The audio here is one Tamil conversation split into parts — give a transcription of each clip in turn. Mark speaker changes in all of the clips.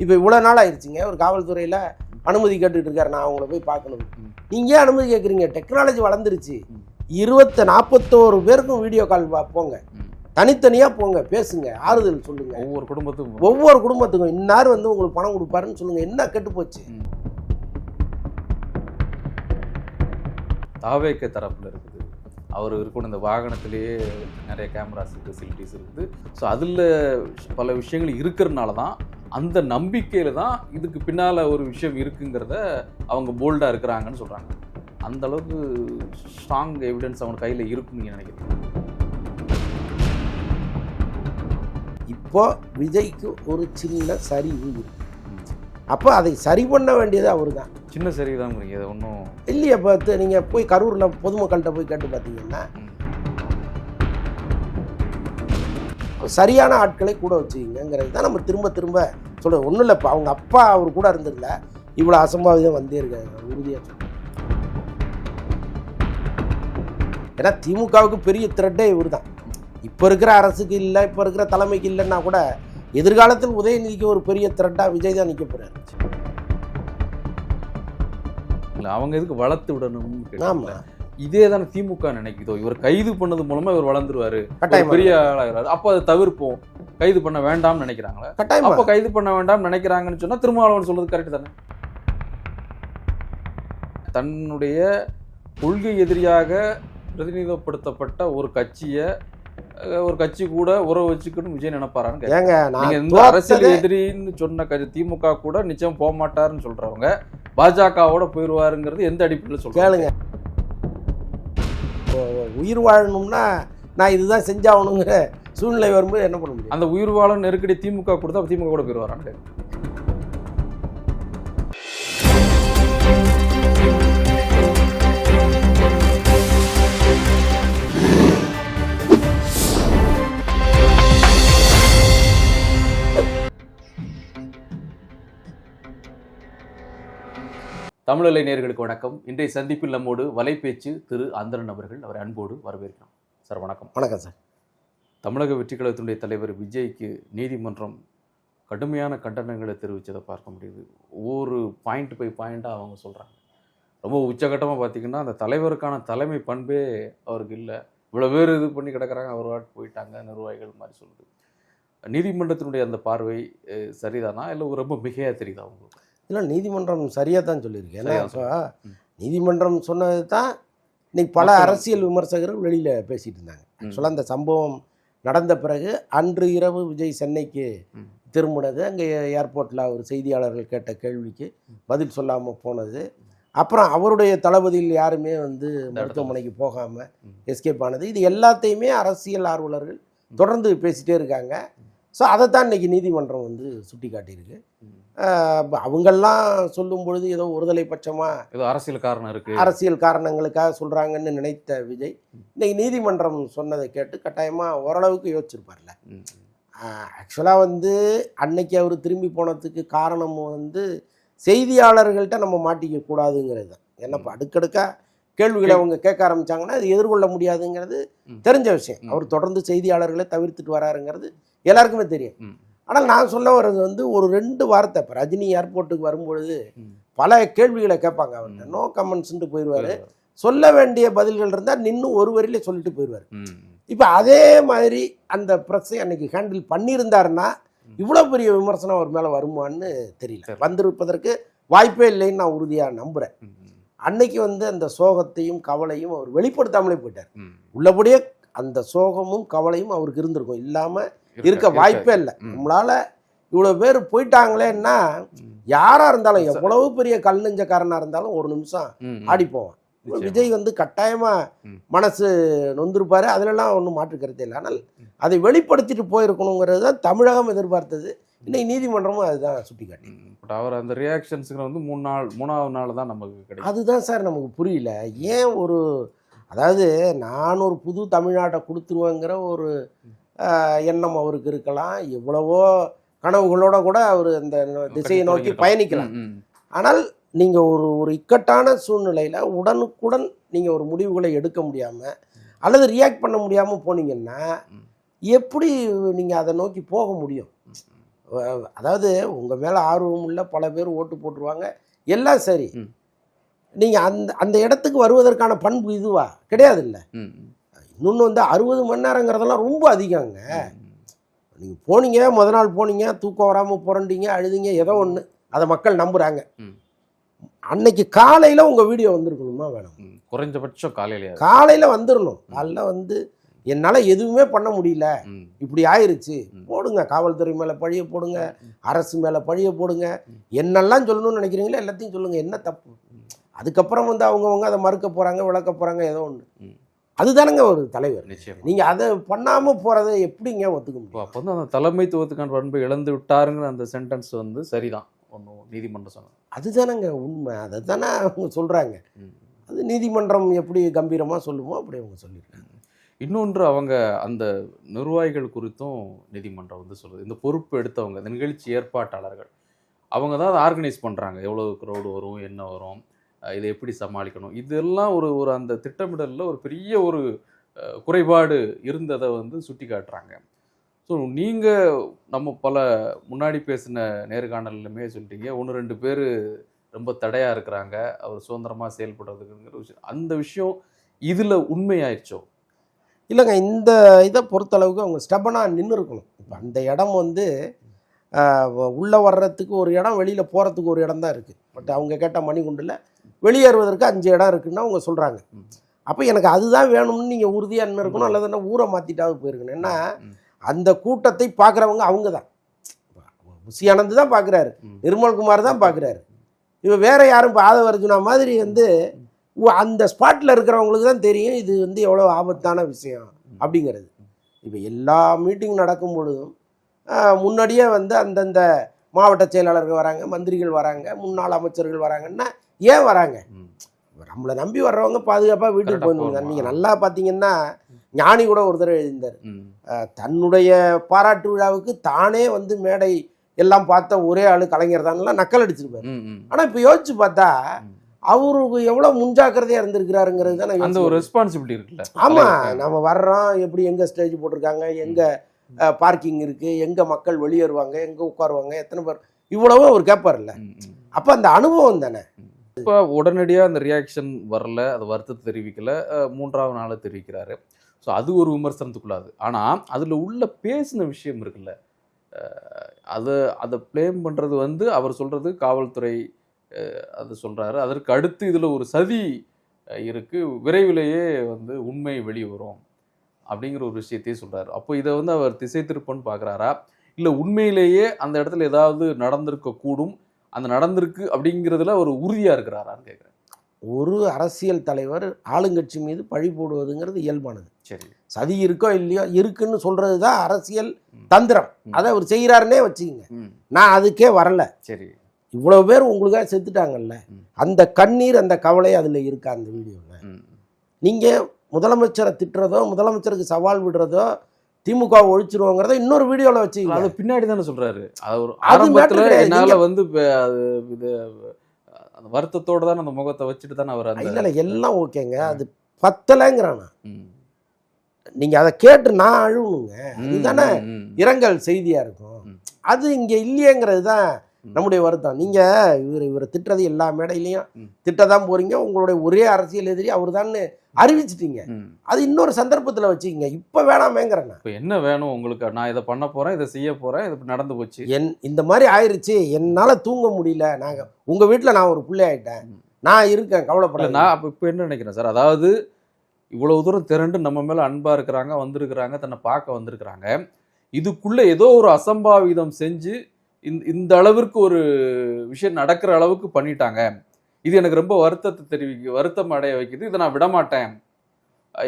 Speaker 1: இப்போ இவ்வளோ நாள் ஆயிடுச்சுங்க ஒரு காவல்துறையில் அனுமதி கேட்டுட்டு இருக்காரு நான் அவங்கள போய் பார்க்கணும்.
Speaker 2: ம்.
Speaker 1: நீங்க ஏன் அனுமதி கேட்குறீங்க? டெக்னாலஜி வளர்ந்துருச்சு. இருபத்து நாற்பத்தோரு பேருக்கும் வீடியோ கால் போங்க. தனித்தனியாக போங்க பேசுங்க ஆறுதல் சொல்லுங்க.
Speaker 2: ஒவ்வொரு குடும்பத்துக்கும்.
Speaker 1: ஒவ்வொரு குடும்பத்துக்கும். இன்னார் வந்து உங்களுக்கு பணம் கொடுப்பாருன்னு சொல்லுங்க. என்ன கெட்டு போச்சு.
Speaker 2: தாவேக்க தரப்புல இருக்குது. அவர் இருக்கணும் இந்த வாகனத்திலேயே நிறைய கேமராஸ் ஃபெசிலிட்டிஸ் இருக்குது. ஸோ அதில் பல விஷயங்கள் இருக்கிறதுனால தான் அந்த நம்பிக்கையில் தான் இதுக்கு பின்னால் ஒரு விஷயம் இருக்குங்கிறத அவங்க போல்டாக இருக்கிறாங்கன்னு சொல்கிறாங்க அந்த அளவுக்கு ஸ்ட்ராங் எவிடன்ஸ் அவங்க கையில் இருக்குன்னு நீங்க நினைக்கிறீங்க?
Speaker 1: இப்போ விஜய்க்கு ஒரு சின்ன சரிவு இருக்கு. அப்போ அதை சரி பண்ண வேண்டியது அவர் தான்
Speaker 2: சின்ன சரி தான் ஒன்றும்
Speaker 1: இல்லையா இப்போ நீங்கள் போய் கரூரில் பொதுமக்கள்கிட்ட போய் கேட்டு பார்த்தீங்கன்னா சரியான ஆட்களை கூட வச்சுக்கிங்கிறது தான் நம்ம திரும்ப திரும்ப சொல்கிறோம் ஒன்றும் இல்லை இப்போ அவங்க அப்பா அவர் கூட இருந்திருந்தா இவ்வளோ அசம்பாவிதம் வந்தே இருக்காங்க உறுதியாக ஏன்னா திமுகவுக்கு பெரிய த்ரெட்டே இவர் தான் இப்போ இருக்கிற அரசுக்கு இல்லை இப்போ இருக்கிற தலைமைக்கு இல்லைன்னா கூட எதிர்காலத்தில் உதயநிதிக்கு ஒரு பெரிய த்ரெட்டாக விஜய் தான் நிற்க போகிறாரு
Speaker 2: அவங்க எதுக்கு வளர்த்து கேட்டாங்க.
Speaker 1: ஆமாம்
Speaker 2: இதே தானே திமுக நினைக்குதோ. இவர் கைது பண்ணது மூலமா இவர் வளர்ந்துருவாரு. பெரிய ஆளாகிறாரு. அப்போ அதை தவிர்ப்போம். கைது பண்ண வேண்டாம்னு நினைக்கிறாங்களா?
Speaker 1: கட்டாயமா
Speaker 2: அப்போ கைது பண்ண வேண்டாம் நினைக்கிறாங்கன்னு சொன்னா திருமாவளவன் சொல்றது கரெக்ட் தானே? தன்னுடைய கொள்கை எதிரியாக பிரதிநிதித்துவப்படுத்தப்பட்ட ஒரு கட்சியை ஒரு கட்சி கூட உறவு வச்சுக்கணும் விஜய் நினைப்பாரான்னு.
Speaker 1: ஏங்க
Speaker 2: நீங்க இந்த அரசியல் எதிரின்னு சொன்ன திமுக கூட நிச்சயம் போக மாட்டாருன்னு சொல்றவங்க பாஜகவோட போயிருவாருங்கிறது எந்த அடிப்படையில் சொல்றாங்க?
Speaker 1: கேளுங்க. உயிர் வாழணும்னா நான் இதுதான் செஞ்சாகணுங்கிற சூழ்நிலை வரும்போது என்ன பண்ண முடியும்?
Speaker 2: அந்த உயிர் வாழும் நெருக்கடி திமுக கொடுத்தா திமுக கூட போயிடுவாரான்னு தமிழலை நேயர்களுக்கு வணக்கம். இன்றைய சந்திப்பில் நம்மோடு வலைபேச்சு திரு அந்தரன் அவர்கள். அவரை அன்போடு வரவேற்கிறோம். சார் வணக்கம்.
Speaker 1: வணக்கம் சார்.
Speaker 2: தமிழக வெற்றி கழகத்தினுடைய தலைவர் விஜய்க்கு நீதிமன்றம் கடுமையான கண்டனங்களை தெரிவித்ததை பார்க்க முடியுது. ஒவ்வொரு பாயிண்ட் பை பாயிண்ட்டாக அவங்க சொல்கிறாங்க ரொம்ப உச்சகட்டமாக பார்த்தீங்கன்னா அந்த தலைவருக்கான தலைமை பண்பே அவருக்கு இல்லை. இவ்வளோ பேர் இது பண்ணி கிடக்குறாங்க அவர் வாட்டு போயிட்டாங்க நிர்வாகிகள் மாதிரி சொல்லுது. நீதிமன்றத்தினுடைய அந்த பார்வை சரிதானா? இல்லை ரொம்ப மிகையாக தெரியுதா உங்களுக்கு?
Speaker 1: இல்லை நீதிமன்றம் சரியாக தான் சொல்லியிருக்கு. ஏன்னா. நீதிமன்றம் சொன்னது தான் இன்னைக்கு பல அரசியல் விமர்சகர்கள் வெளியில் பேசிட்டு இருந்தாங்க. ஆக்சுவலாக அந்த சம்பவம் நடந்த பிறகு அன்று இரவு விஜய் சென்னைக்கு. திரும்பினது. அங்கே ஏர்போர்ட்டில் அவர் செய்தியாளர்கள் கேட்ட கேள்விக்கு பதில் சொல்லாமல் போனது. அப்புறம் அவருடைய தளபதியில் யாருமே வந்து மருத்துவமனைக்கு போகாமல். எஸ்கேப் ஆனது. இது எல்லாத்தையுமே அரசியல் ஆர்வலர்கள் தொடர்ந்து பேசிட்டே இருக்காங்க. ஸோ அதைத்தான் இன்னைக்கு நீதிமன்றம் வந்து சுட்டி காட்டியிருக்கு அவங்கெல்லாம் சொல்லும் பொழுது ஏதோ ஒருதலை பட்சமாக
Speaker 2: ஏதோ அரசியல் காரணம் இருக்கு.
Speaker 1: அரசியல் காரணங்களுக்காக சொல்கிறாங்கன்னு நினைத்த விஜய் இன்னைக்கு நீதிமன்றம் சொன்னதை கேட்டு கட்டாயமாக ஓரளவுக்கு யோசிச்சிருப்பார்ல. ஆக்சுவலாக வந்து அன்னைக்கு அவர் திரும்பி போனதுக்கு காரணம் வந்து செய்தியாளர்கள்ட்ட நம்ம மாட்டிக்க கூடாதுங்கிறது தான். ஏன்னா இப்போ அடுக்கடுக்கா கேள்விகளை அவங்க கேட்க ஆரம்பிச்சாங்கன்னா அது எதிர்கொள்ள முடியாதுங்கிறது. தெரிஞ்ச விஷயம். அவர் தொடர்ந்து செய்தியாளர்களை தவிர்த்துட்டு வராருங்கிறது எல்லாருக்குமே தெரியும். ஆனால் நான் சொல்ல வர்றது வந்து ஒரு ரெண்டு வார்த்தை இப்போ ரஜினி ஏர்போர்ட்டுக்கு வரும்பொழுது. பல கேள்விகளை கேட்பாங்க அவர்கிட்ட
Speaker 2: ம்.
Speaker 1: நோ கமெண்ட்ஸ்ன்ட்டு போயிடுவார் சொல்ல வேண்டிய பதில்கள் இருந்தால் நின்று ஒரு வரியில சொல்லிட்டு போயிடுவார். இப்போ அதே மாதிரி அந்த ப்ரெஸ்ஸை அன்னைக்கு ஹேண்டில் பண்ணியிருந்தாருன்னா இவ்வளோ பெரிய விமர்சனம் அவர் மேலே வருமான்னு தெரியல. வந்திருப்பதற்கு வாய்ப்பே இல்லைன்னு நான் உறுதியாக நம்புகிறேன். அன்னைக்கு வந்து அந்த சோகத்தையும் கவலையும் அவர் வெளிப்படுத்தாமலே போயிட்டார். உள்ளபடியே அந்த சோகமும் கவலையும் அவருக்கு இருந்திருக்கும் இல்லாமல் இருக்க வாய்ப்பே இல்லை. நம்மளால இவ்வளோ பேர் போயிட்டாங்களேன்னா. யாரா இருந்தாலும் எவ்வளவு பெரிய கல் நெஞ்சக்காரனா இருந்தாலும் ஒரு நிமிஷம்
Speaker 2: ம்.
Speaker 1: ஆடி போவான்
Speaker 2: நிச்சயமா.
Speaker 1: விஜய் வந்து கட்டாயமா. மனசு நொந்திருப்பாரு அதுலலாம் ஒன்றும் மாற்று கருத்து இல்லை ஆனால். அதை வெளிப்படுத்திட்டு போயிருக்கணுங்கிறது தான் தமிழகம் எதிர்பார்த்தது இன்னைக்கு நீதிமன்றமும் அதுதான்
Speaker 2: ம். பட் அவர் அந்த ரியாக்ஷன்ஸுக்கு வந்து மூணு நாள் மூணாவது நாள் தான் நமக்கு கிடைக்கும்
Speaker 1: அதுதான் சார் நமக்கு புரியல ஏன் ஒரு அதாவது நான் ஒரு புது தமிழ்நாட்டை கொடுத்துருவேங்கிற ஒரு எண்ணம் அவருக்கு இருக்கலாம் எவ்வளவோ கனவுகளோட கூட அவர் அந்த திசையை நோக்கி. பயணிக்கலாம். ஆனால் நீங்கள் ஒரு ஒரு இக்கட்டான சூழ்நிலையில் உடனுக்குடன் நீங்கள் ஒரு முடிவுகளை எடுக்க முடியாமல் அல்லது ரியாக்ட் பண்ண முடியாமல் போனீங்கன்னா. எப்படி நீங்கள் அதை நோக்கி போக முடியும் அதாவது உங்கள் மேலே ஆர்வம் உள்ள பல பேர் ஓட்டு போட்டுருவாங்க. எல்லாம் சரி. நீங்கள் அந்த அந்த இடத்துக்கு வருவதற்கான பண்பு இதுவா? கிடையாது இல்லை இன்னொன்று வந்து அறுபது மணி நேரங்கிறதெல்லாம் ரொம்ப அதிகங்க. நீங்கள் போனீங்க முத நாள் போனீங்க தூக்கம் வராமல் புரண்டீங்க அழுதிங்க ஏதோ ஒன்று அதை மக்கள் நம்புகிறாங்க. அன்னைக்கு காலையில் உங்கள் வீடியோ வந்திருக்கணுமா வேணும்.
Speaker 2: குறைஞ்சபட்சம் காலையிலேயே
Speaker 1: காலையில் வந்துடணும் காலைல வந்து என்னால் எதுவுமே பண்ண முடியல. இப்படி ஆயிருச்சு. போடுங்க காவல்துறை மேலே பழிய போடுங்க. அரசு மேலே பழிய போடுங்க. என்னெல்லாம் சொல்லணும்னு நினைக்கிறீங்களோ எல்லாத்தையும் சொல்லுங்கள் என்ன தப்பு. அதுக்கப்புறம் வந்து அவங்கவங்க அதை மறுக்க போகிறாங்க விளக்க போகிறாங்க ஏதோ ஒன்று. அதுதானங்க ஒரு தலைவர்
Speaker 2: நிச்சயமா
Speaker 1: நீங்கள் அதை பண்ணாமல் போகிறத எப்படிங்க ஒத்துக்க முடியும்
Speaker 2: அப்போ வந்து அந்த தலைமைத்துவத்துக்கான பண்பை இழந்து விட்டாருங்கிற அந்த சென்டென்ஸ் வந்து சரிதான் ஒன்றும் நீதிமன்றம் சொன்னது
Speaker 1: அதுதானங்க உண்மை அதை தானே அவங்க சொல்கிறாங்க. அது நீதிமன்றம் எப்படி கம்பீரமாக சொல்லுமோ அப்படி அவங்க சொல்லியிருக்காங்க
Speaker 2: இன்னொன்று அவங்க அந்த நிர்வாகிகள் குறித்தும் நீதிமன்றம் வந்து சொல்லுது இந்த பொறுப்பு எடுத்தவங்க இந்த நிகழ்ச்சி ஏற்பாட்டாளர்கள் அவங்க தான் அதை ஆர்கனைஸ் பண்ணுறாங்க எவ்வளோ க்ரௌடு வரும் என்ன வரும் இதை எப்படி சமாளிக்கணும்? இதெல்லாம் ஒரு ஒரு அந்த திட்டமிடலில் ஒரு பெரிய ஒரு குறைபாடு இருந்ததை வந்து சுட்டி காட்டுறாங்க ஸோ நீங்கள் நம்ம பல முன்னாடி பேசின நேர்காணல்லுமே சொல்லிட்டீங்க. ஒன்று ரெண்டு பேர் ரொம்ப தடையாக இருக்கிறாங்க. அவர் சுதந்திரமாக செயல்படுறதுக்குங்கிற விஷயம். அந்த விஷயம் இதில் உண்மையாயிடுச்சோ?
Speaker 1: இல்லைங்க இந்த இதை பொறுத்தளவுக்கு அவங்க ஸ்டெபனாக நின்று இருக்கணும் இப்போ அந்த இடம் வந்து உள்ளே வர்றதுக்கு ஒரு இடம் வெளியில் போகிறதுக்கு ஒரு இடம் தான் இருக்குது பட் அவங்க கேட்ட மணிகுண்டில் வெளியேறுவதற்கு அஞ்சு இடம் இருக்குன்னு அவங்க சொல்கிறாங்க. அப்போ எனக்கு அதுதான் வேணும்னு நீங்கள் உறுதியாக நின்று இருக்கணும் அல்லதுன்னா ஊரை மாற்றிட்டாவது போயிருக்கணும். ஏன்னா. அந்த கூட்டத்தை பார்க்குறவங்க அவங்க தான். புசி ஆனந்த் தான் பார்க்குறாரு. நிர்மல்குமார் தான் பார்க்குறாரு இவன் வேற யாரும் இப்போ ஆதவ அர்ஜுனா மாதிரி வந்து அந்த ஸ்பாட்டில் இருக்கிறவங்களுக்கு தான் தெரியும் இது வந்து எவ்வளோ ஆபத்தான விஷயம் அப்படிங்கிறது இப்போ எல்லா மீட்டிங் நடக்கும் பொழுதும் முன்னாடியே வந்து அந்தந்த மாவட்ட செயலாளர்கள் வராங்க மந்திரிகள் வராங்க முன்னாள் அமைச்சர்கள் வராங்கன்னா ஏன் வராங்க. நம்மளை நம்பி வர்றவங்க பாதுகாப்பாக வீட்டுக்கு போகணும். நீங்கள் நல்லா பார்த்தீங்கன்னா ஞானி கூட ஒரு தடவை எழுந்தார்
Speaker 2: ம்.
Speaker 1: தன்னுடைய பாராட்டு விழாவுக்கு தானே வந்து மேடை எல்லாம் பார்த்த ஒரே ஆளு கலைஞர் தான்லாம் நக்கல் அடிச்சிருப்பாரு. ஆனால் இப்போ யோசிச்சு பார்த்தா. அவருக்கு எவ்வளோ முன்ஜாக்கிரதையாக இருந்திருக்கிறாருங்கிறது தான்
Speaker 2: அந்த ஒரு. ரெஸ்பான்சிபிலிட்டி இருக்குல்ல.
Speaker 1: ஆமா
Speaker 2: தலைவருக்கு.
Speaker 1: நம்ம வர்றோம் எப்படி எங்க ஸ்டேஜ் போட்டிருக்காங்க எங்க பார்க்கிங் இருக்கு எங்க மக்கள் வெளியேறுவாங்க எங்க உட்காருவாங்க எத்தனை பேர் இவ்வளவும் அவர் கேட்பார்ல. அப்ப அந்த அனுபவம் தானே.
Speaker 2: இப்போ உடனடியாக அந்த ரியாக்ஷன் வரல அது வருத்தத்தை தெரிவிக்கல மூன்றாவது நாளை தெரிவிக்கிறாரு. ஸோ அது ஒரு விமர்சனத்துக்குள்ளாது. ஆனால் அதில் உள்ள பேசின விஷயம் இருக்குல்ல அதை அதை ப்ளேம் பண்ணுறது வந்து அவர் சொல்கிறது காவல்துறை அது சொல்கிறாரு அதற்கு அடுத்து இதில் ஒரு சதி அஹ், இருக்கு. விரைவிலேயே வந்து உண்மை வெளிவரும் அப்படிங்கிற ஒரு விஷயத்தையும் சொல்கிறாரு அப்போ இதை வந்து அவர் திசை திருப்பன்னு பார்க்குறாரா இல்லை உண்மையிலேயே அந்த இடத்துல ஏதாவது நடந்திருக்க கூடும்? அந்த நடந்திருக்கு அப்படிங்கிறதுல ஒரு உறுதியா இருக்கிறாரான்னு கேட்குறேன்
Speaker 1: ஒரு அரசியல் தலைவர் ஆளுங்கட்சி மீது பழி போடுவதுங்கிறது இயல்பானது.
Speaker 2: சரி.
Speaker 1: சதி இருக்கோ இல்லையோ இருக்குன்னு சொல்றது தான் அரசியல். தந்திரம். அதை அவர் செய்கிறாருன்னே வச்சுக்கோங்க. நான் அதுக்கே வரல.
Speaker 2: சரி.
Speaker 1: இவ்வளவு பேர் உங்களுக்காக செத்துட்டாங்கல்ல. அந்த கண்ணீர் அந்த கவலை அதுல இருக்கா அந்த வீடியோவில்
Speaker 2: ம்
Speaker 1: நீங்க முதலமைச்சரை திட்டுறதோ முதலமைச்சருக்கு சவால் விடுறதோ திமுக ஒழிச்சிருவோங்கிறத இன்னொரு வீடியோவில் வச்சுக்கோங்க
Speaker 2: அது பின்னாடி தானே சொல்றாரு அது ஒரு
Speaker 1: அது
Speaker 2: ஆரம்பத்துல. என்னால வந்து அது இது அந்த வருத்தத்தோட தான் அந்த முகத்தை வச்சுட்டு தானே அவர் அந்த
Speaker 1: இல்ல இல்ல எல்லாம் ஓகேங்க அது பத்தலைங்கிறானா
Speaker 2: ம்.
Speaker 1: நீங்க அதை கேட்டு நான்
Speaker 2: ம், ம்.
Speaker 1: இரங்கல் செய்தியா இருக்கும். அது இங்க இல்லையேங்கிறது தான். நம்முடைய வருத்தம். நீங்க இவர் இவரை திட்டுறது எல்லா மேடையிலையும். திட்டதான் போறீங்க. உங்களுடைய ஒரே அரசியல் எதிரி அவர் அறிவிச்சிட்டீங்க.
Speaker 2: ம்.
Speaker 1: அது இன்னொரு சந்தர்ப்பத்துல வச்சுக்கங்க. இப்ப வேணாமேங்கிறேன்
Speaker 2: இப்ப என்ன வேணும் உங்களுக்கு? நான் இதை பண்ண போறேன் இதை செய்ய போறேன் இது நடந்து போச்சு.
Speaker 1: என் இந்த மாதிரி ஆயிருச்சு. என்னால தூங்க முடியல. நாங்க உங்க வீட்டுல நான் ஒரு பிள்ளை ஆயிட்டேன். நான் இருக்கேன்
Speaker 2: இல்ல
Speaker 1: கவலைப்பட
Speaker 2: நான் அப்ப இப்ப என்ன நினைக்கிறேன் சார்? அதாவது இவ்வளவு தூரம் திரண்டு நம்ம மேல அன்பா இருக்கிறாங்க வந்திருக்கிறாங்க தன்னை பார்க்க வந்திருக்கிறாங்க. இதுக்குள்ள ஏதோ ஒரு அசம்பாவிதம் செஞ்சு இந்த இந்த அளவிற்கு ஒரு விஷயம் நடக்கிற அளவுக்கு பண்ணிட்டாங்க. இது எனக்கு ரொம்ப வருத்தத்தை தெரிவிக்க வருத்தம் அடைய வைக்குது. இதை நான் விட மாட்டேன்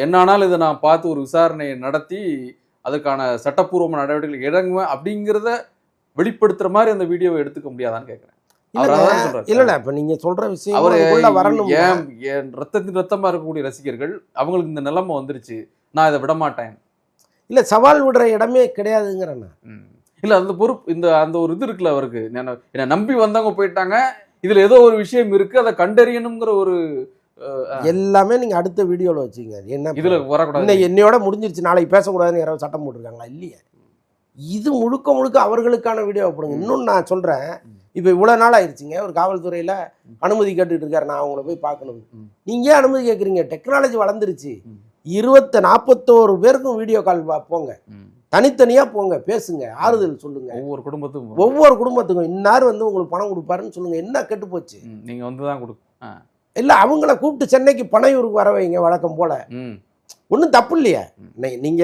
Speaker 2: என்ன ஆனாலும் இதை நான் பார்த்து ஒரு விசாரணையை நடத்தி அதுக்கான சட்டப்பூர்வமான நடவடிக்கைகள் இறங்குவேன் அப்படிங்கிறத வெளிப்படுத்துற மாதிரி அந்த வீடியோவை எடுத்துக்க முடியாதான்னு கேட்கிறேன்.
Speaker 1: இல்ல இல்ல. இப்ப நீங்க சொல்ற விஷயம்
Speaker 2: அவரு
Speaker 1: வரணும்.
Speaker 2: ஏன் என் ரத்தத்தின் ரத்தமா இருக்கக்கூடிய ரசிகர்கள் அவங்களுக்கு இந்த நிலைமை வந்துருச்சு. நான் இதை விட மாட்டேன்
Speaker 1: இல்ல சவால் விடுற இடமே கிடையாதுங்கிறேன்.
Speaker 2: இல்ல அந்த பொறுப்பு இந்த அந்த ஒரு இது இருக்குல்ல அவருக்கு. என்ன நம்பி வந்தவங்க போயிட்டாங்க இதுல ஏதோ ஒரு விஷயம் இருக்கு அதை கண்டறியணுங்கிற ஒரு
Speaker 1: எல்லாமே நீங்க அடுத்த வீடியோல வச்சுங்க. என்ன
Speaker 2: இதுல வரக்கூடாது.
Speaker 1: என்னையோட முடிஞ்சிருச்சு நாளைக்கு பேசக்கூடாதுன்னு யாராவது சட்டம் போட்டிருக்காங்களா? இல்லையே. இது முழுக்க முழுக்க அவர்களுக்கான வீடியோ போடுங்க. இன்னொன்று நான் சொல்கிறேன் இப்போ இவ்வளோ நாள் ஆயிடுச்சுங்க ஒரு காவல்துறையில் அனுமதி கேட்டுட்டு இருக்காரு நான் அவங்கள போய் பார்க்கணும்.
Speaker 2: ம்.
Speaker 1: நீங்கள் ஏன் அனுமதி கேட்குறீங்க டெக்னாலஜி வளர்ந்துருச்சு. இருபத்து நாற்பத்தோரு பேருக்கும் வீடியோ கால் போங்க. தனித்தனியாக போங்க பேசுங்க ஆறுதல் சொல்லுங்க.
Speaker 2: ஒவ்வொரு குடும்பத்துக்கும்
Speaker 1: ஒவ்வொரு குடும்பத்துக்கும் இன்னார் வந்து உங்களுக்கு பணம் கொடுப்பாருன்னு சொல்லுங்க என்ன கெட்டு போச்சு?
Speaker 2: ம், நீங்க வந்து தான் கொடு.
Speaker 1: இல்லை அவங்கள கூப்பிட்டு சென்னைக்கு பனையூருக்கு வர வைங்க வழக்கம் போல. ஒன்றும் தப்பு இல்லையே.
Speaker 2: ம்.
Speaker 1: நீ- நீங்க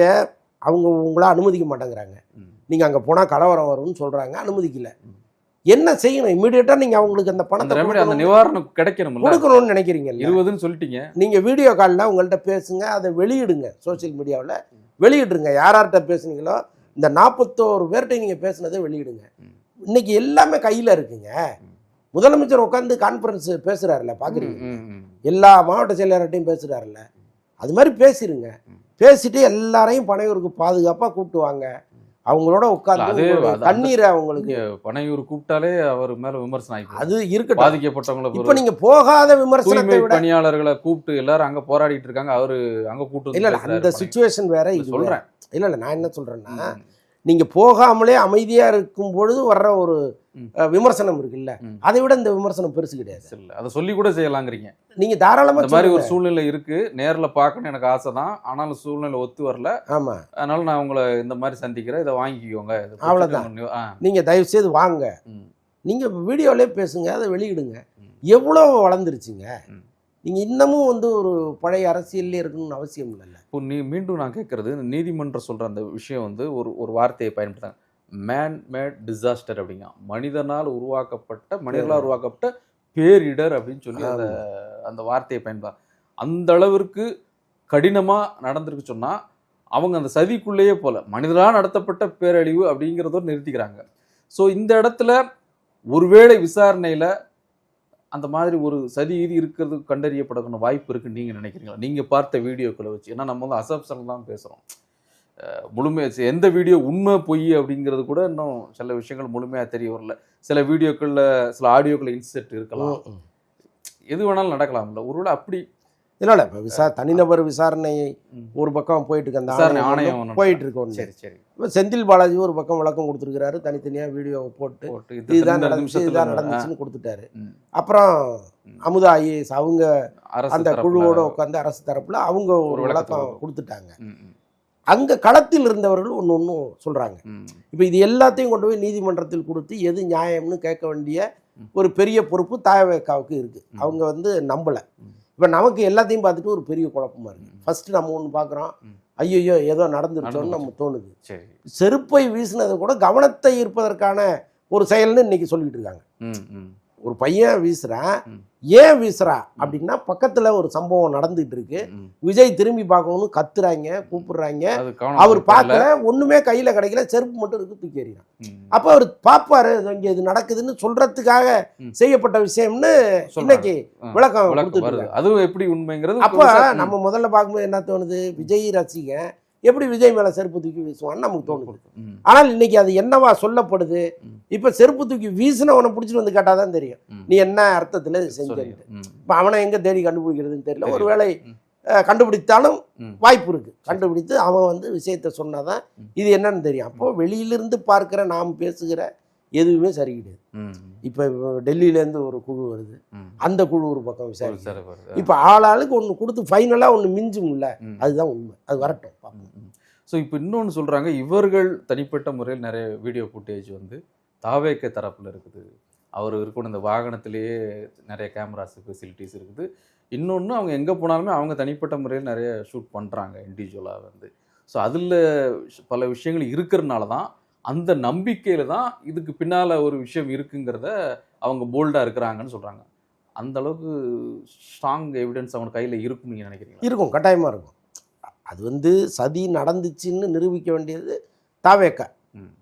Speaker 1: அவங்க உங்கள அனுமதிக்க மாட்டேங்கிறாங்க.
Speaker 2: ம்.
Speaker 1: நீங்க அங்க போனா கலவரம் வரும்னு சொல்றாங்க அனுமதிக்கல. என்ன செய்யணும்? இமீடியட்டா நீங்க அவங்களுக்கு அந்த பணத்தை
Speaker 2: அந்த
Speaker 1: கொடுக்கணும்.
Speaker 2: நிவாரணம் கிடைக்கணும்ல.
Speaker 1: கொடுக்கணும்னு நினைக்கிறீங்கல்ல.
Speaker 2: இருபதுன்னு சொல்லிட்டீங்க.
Speaker 1: நீங்க வீடியோ காலில் உங்கள்கிட்ட பேசுங்க அதை வெளியிடுங்க சோஷியல் மீடியாவில் வெளியிடுங்க யார் யார்கிட்ட பேசுனீங்களோ இந்த நாற்பத்தோரு பேர்கிட்ட நீங்க பேசுனதை வெளியிடுங்க. இன்னைக்கு எல்லாமே கையில இருக்குங்க. முதலமைச்சர் உட்காந்து கான்ஃபரன்ஸ்
Speaker 2: ம், ம்.
Speaker 1: எல்லா மாவட்ட செயலாளர்கிட்டையும் பேசுறாருல்ல அது மாதிரி பேசிருங்க
Speaker 2: ம்.
Speaker 1: பேசிட்டு எல்லாரையும் பனையூருக்கு பாதுகாப்பா கூப்பிட்டு வாங்க அவங்களோட உட்காந்து கண்ணீரை அவங்களுக்கு
Speaker 2: பனையூர் கூப்பிட்டாலே அவர் மேல விமர்சனம் ஆயிடுச்சு
Speaker 1: அது இருக்கட்டும்.
Speaker 2: பாதிக்கப்பட்டவங்களை
Speaker 1: இப்ப நீங்க போகாத விமர்சனத்தை
Speaker 2: பணியாளர்களை கூப்பிட்டு எல்லாரும் அங்க போராடிட்டு இருக்காங்க. அவரு அங்க கூப்பிட்டு
Speaker 1: இல்ல இல்ல அந்த சுச்சுவேஷன் வேற இது வேற.
Speaker 2: சொல்றேன்.
Speaker 1: இல்ல இல்ல நான் என்ன சொல்றேன்னா
Speaker 2: ம்,
Speaker 1: நீங்க போகாமலே அமைதியா இருக்கும் பொழுது வர்ற ஒரு விமர்சனம் இருக்குல்ல. அதை விட இந்த விமர்சனம் பெருசு கிடையாது.
Speaker 2: இல்ல அதை சொல்லி கூட செய்யலாங்கிறீங்க.
Speaker 1: நீங்க தாராளமா
Speaker 2: இந்த மாதிரி ஒரு. சூழ்நிலை இருக்கு. நேர்ல பார்க்கணும் எனக்கு ஆசை தான். ஆனாலும் சூழ்நிலை ஒத்து வரல.
Speaker 1: ஆமா.
Speaker 2: அதனால நான் உங்களை இந்த மாதிரி சந்திக்கிறேன். இதை வாங்கிக்கோங்க. இதை கொடுத்துட்டு
Speaker 1: அவ்வளவுதான்.
Speaker 2: உங்க- ஆ,
Speaker 1: நீங்க தயவு செய்து வாங்க.
Speaker 2: ம்,
Speaker 1: நீங்க வீடியோலயே பேசுங்க. அதை வெளியிடுங்க. எவ்வளோ வளர்ந்துருச்சுங்க?
Speaker 2: ம்.
Speaker 1: நீங்க இன்னமும் வந்து ஒரு பழைய அரசியல்லே இருக்கணும்னு அவசியம் இல்லைல்ல?
Speaker 2: இப்போ நீ மீண்டும் நான் கேட்கறது நீதிமன்றம் சொல்ற அந்த விஷயம் வந்து ஒரு ஒரு வார்த்தையை பயன்படுத்தாங்க மேன் மேட் டிசாஸ்டர் அப்படிங்க. மனிதனால் உருவாக்கப்பட்ட மனிதர்களால் உருவாக்கப்பட்ட பேரிடர் அப்படின்னு சொல்லி அந்த அந்த வார்த்தையை பயன்படுத்த அந்த அளவிற்கு கடினமா நடந்திருக்கு சொன்னா அவங்க அந்த சதிக்குள்ளேயே போல மனிதரால் நடத்தப்பட்ட பேரழிவு அப்படிங்கிறதோட நிறுத்திக்கிறாங்க. ஸோ இந்த இடத்துல ஒருவேளை விசாரணையில அந்த மாதிரி ஒரு சதி இது இருக்கிறது கண்டறியப்படக்கூடிய வாய்ப்பு இருக்குன்னு நீங்க நினைக்கிறீங்களா? நீங்க பார்த்த வீடியோக்களை வச்சு. ஏன்னா நம்ம வந்து அசப்ஷன் தான் பேசுறோம். அஹ் முழுமை எந்த வீடியோ உண்மை பொய் அப்படிங்கிறது கூட இன்னும் சில விஷயங்கள் முழுமையா தெரிய வரல. சில வீடியோக்கள்ல சில ஆடியோக்கள் இன்செர்ட் இருக்கலாம். எது வேணாலும் நடக்கலாம்ல. ஒருவேளை அப்படி
Speaker 1: இல்ல இல்ல இப்ப விசா தனிநபர் விசாரணை. ஒரு பக்கம் போயிட்டு இருக்கு அந்த ஆணையம். போயிட்டு இருக்கு ஒண்ணு
Speaker 2: சரி சரி
Speaker 1: இப்ப செந்தில் பாலாஜி ஒரு பக்கம் விளக்கம் கொடுத்துருக்காரு தனித்தனியா வீடியோ போட்டு
Speaker 2: போட்டு இது
Speaker 1: இதுதான் நடந்துச்சு இதுதான் நடந்துச்சுன்னு கொடுத்துட்டாரு. அப்புறம். அமுதா ஐஏஎஸ் அவங்க அந்த குழுவோட உட்காந்து அரசு தரப்புல அவங்க
Speaker 2: ஒரு
Speaker 1: விளக்கம். கொடுத்துட்டாங்க அங்க களத்தில் இருந்தவர்கள் ஒன்று ஒன்றும் சொல்றாங்க. இப்போ இது எல்லாத்தையும் கொண்டு போய் நீதிமன்றத்தில் கொடுத்து எது நியாயம்னு கேட்க வேண்டிய. ஒரு பெரிய பொறுப்பு தாயவேக்காவுக்கு இருக்கு. அவங்க வந்து நம்பல. இப்போ நமக்கு எல்லாத்தையும் பார்த்துட்டு ஒரு பெரிய குழப்பமா இருக்கு
Speaker 2: ம்.
Speaker 1: ஃபர்ஸ்ட் நம்ம ஒன்று பார்க்குறோம். ஐயோ ஏதோ நடந்துருச்சோன்னு
Speaker 2: நடந்து
Speaker 1: நம்ம தோணுது
Speaker 2: சரி
Speaker 1: செருப்பை வீசினது கூட கவனத்தை ஈர்ப்பதற்கான ஒரு செயல்னு இன்னைக்கு சொல்லிட்டு இருக்காங்க. ஒரு பையன் வீசுறான்
Speaker 2: ம்.
Speaker 1: ஏன் வீசுறான் அப்படின்னா பக்கத்துல ஒரு சம்பவம் நடந்துட்டு இருக்கு. விஜய் திரும்பி பார்க்கணும்னு கத்துறாங்க கூப்பிடுறாங்க அவர். பார்க்கல ஒண்ணுமே கையில கிடைக்கல செருப்பு மட்டும் இருக்கு தூக்கி எறிகிறான். அப்ப அவர் பாப்பாரு இங்க இது நடக்குதுன்னு சொல்றதுக்காக. செய்யப்பட்ட விஷயம்னு. இன்னைக்கு விளக்கம்
Speaker 2: அதுவும் எப்படி உண்மைங்கிறது
Speaker 1: அப்ப. நம்ம முதல்ல பார்க்கும்போது என்ன தோணுது விஜய் ரசிகன் எப்படி விஜய் மேல செருப்பு தூக்கி வீசுவான்னு நமக்கு தோணுது.
Speaker 2: ம்,
Speaker 1: ஆனால் இன்னைக்கு அது என்னவா சொல்லப்படுது. இப்ப செருப்பு தூக்கி வீசினவனை பிடிச்சிட்டு வந்து கேட்டாதான் தெரியும்.
Speaker 2: ம்.
Speaker 1: நீ என்ன அர்த்தத்துல
Speaker 2: ம்.
Speaker 1: இப்ப அவனை எங்க தேடி கண்டுபிடிக்கிறதுன்னு தெரியல. ஒருவேளை கண்டுபிடித்தாலும். வாய்ப்பு இருக்கு. கண்டுபிடித்து அவன் வந்து விஷயத்த சொன்னாதான். இது என்னன்னு தெரியும். அப்போ வெளியிலிருந்து பார்க்கிற நாம் பேசுகிற எதுவுமே சரி கிடையாது. இப்போ டெல்லியிலேருந்து ஒரு குழு வருது. அந்த குழு ஒரு பக்கம்
Speaker 2: வருது.
Speaker 1: இப்போ ஆளாளுக்கு ஒன்று கொடுத்து ஃபைனலாக ஒன்று மிஞ்சும்ல. அதுதான் உண்மை அது வரட்டும் பார்ப்போம்.
Speaker 2: ஸோ இப்போ இன்னொன்று சொல்கிறாங்க இவர்கள் தனிப்பட்ட முறையில் நிறைய வீடியோ ஃபுட்டேஜ் வந்து தாவேக்க தரப்பில் இருக்குது அவர் இருக்கணும் இந்த வாகனத்திலேயே நிறைய கேமராஸ் ஃபெசிலிட்டிஸ் இருக்குது இன்னொன்று அவங்க எங்கே போனாலுமே அவங்க தனிப்பட்ட முறையில் நிறைய ஷூட் பண்ணுறாங்க இண்டிவிஜுவலாக வந்து ஸோ அதில் பல விஷயங்கள் இருக்கிறனால தான் அந்த நம்பிக்கையில் தான் இதுக்கு பின்னால் ஒரு விஷயம் இருக்குங்கிறத அவங்க போல்டாக இருக்கிறாங்கன்னு சொல்கிறாங்க அந்த அளவுக்கு ஸ்ட்ராங் எவிடன்ஸ் அவங்க கையில் இருக்குன்னு நீங்கள் நினைக்கிறீங்களா
Speaker 1: இருக்கும் கட்டாயமாக இருக்கும் அது வந்து சதி நடந்துச்சுன்னு நிரூபிக்க வேண்டியது தாவேக்கா.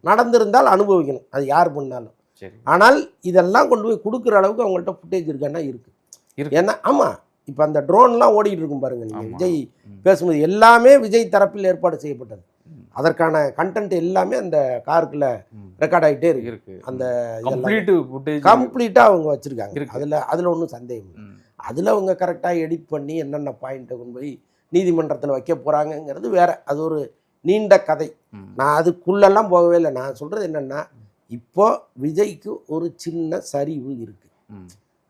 Speaker 1: நடந்திருந்தால் அனுபவிக்கணும் அது யார் பண்ணாலும்
Speaker 2: சரி
Speaker 1: ஆனால் இதெல்லாம் கொண்டு போய் கொடுக்குற அளவுக்கு அவங்கள்ட்ட ஃபுட்டேஜ் இருக்கான்னா இருக்கு
Speaker 2: இருக்கு.
Speaker 1: ஏன்னா ஆமாம் இப்போ அந்த ட்ரோன்லாம் ஓடிட்டு இருக்கும் பாருங்க நீங்கள். விஜய். பேசும்போது எல்லாமே விஜய் தரப்பில் ஏற்பாடு செய்யப்பட்டது. அதற்கான கண்டென்ட் எல்லாமே அந்த காருக்குள்ள. ரெக்கார்ட் ஆகிட்டே இருக்கு.
Speaker 2: இருக்கு.
Speaker 1: அந்த கம்ப்ளீட்டாக அவங்க வச்சிருக்காங்க. அதில் அதில் ஒன்றும் சந்தேகம் அதில் அவங்க கரெக்டாக எடிட் பண்ணி என்னென்ன பாயிண்ட்டை கொண்டு போய் நீதிமன்றத்தில் வைக்க போகிறாங்கங்கிறது வேற. அது ஒரு நீண்ட கதை. நான் அதுக்குள்ளெல்லாம் போகவே இல்லை. நான் சொல்கிறது என்னென்னா இப்போ விஜய்க்கு ஒரு சின்ன சரிவு இருக்குது.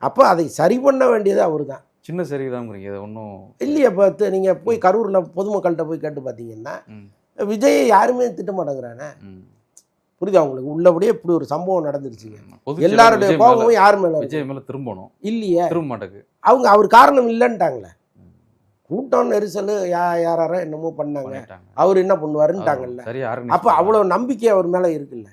Speaker 1: அப்போ அதை சரி பண்ண வேண்டியது அவர் தான்
Speaker 2: சின்ன சரிதாங்கிறீங்க இது ஒன்றும்
Speaker 1: இல்லையே இப்போ நீங்கள் போய் கரூரில் பொதுமக்கள்கிட்ட போய் கேட்டு பார்த்தீங்கன்னா விஜயை யாருமே திட்ட மாட்டேங்கிறானே புரியுதா உங்களுக்கு? உள்ளபடியே இப்படி ஒரு சம்பவம் நடந்துருச்சுங்க. எல்லாருடைய கோபமும் யார் மேல?
Speaker 2: விஜய் மேல திரும்பணும்.
Speaker 1: இல்லையே.
Speaker 2: திரும்ப மாட்டேங்குது
Speaker 1: அவங்க அவர் காரணம் இல்லைன்ட்டாங்களே. கூட்டம் நெரிசல் யா யாராரோ என்னமோ பண்ணாங்க. அவர் என்ன பண்ணுவாருன்ட்டாங்கல்ல. அப்போ அவ்வளோ நம்பிக்கை அவர் மேலே இருக்குல்ல.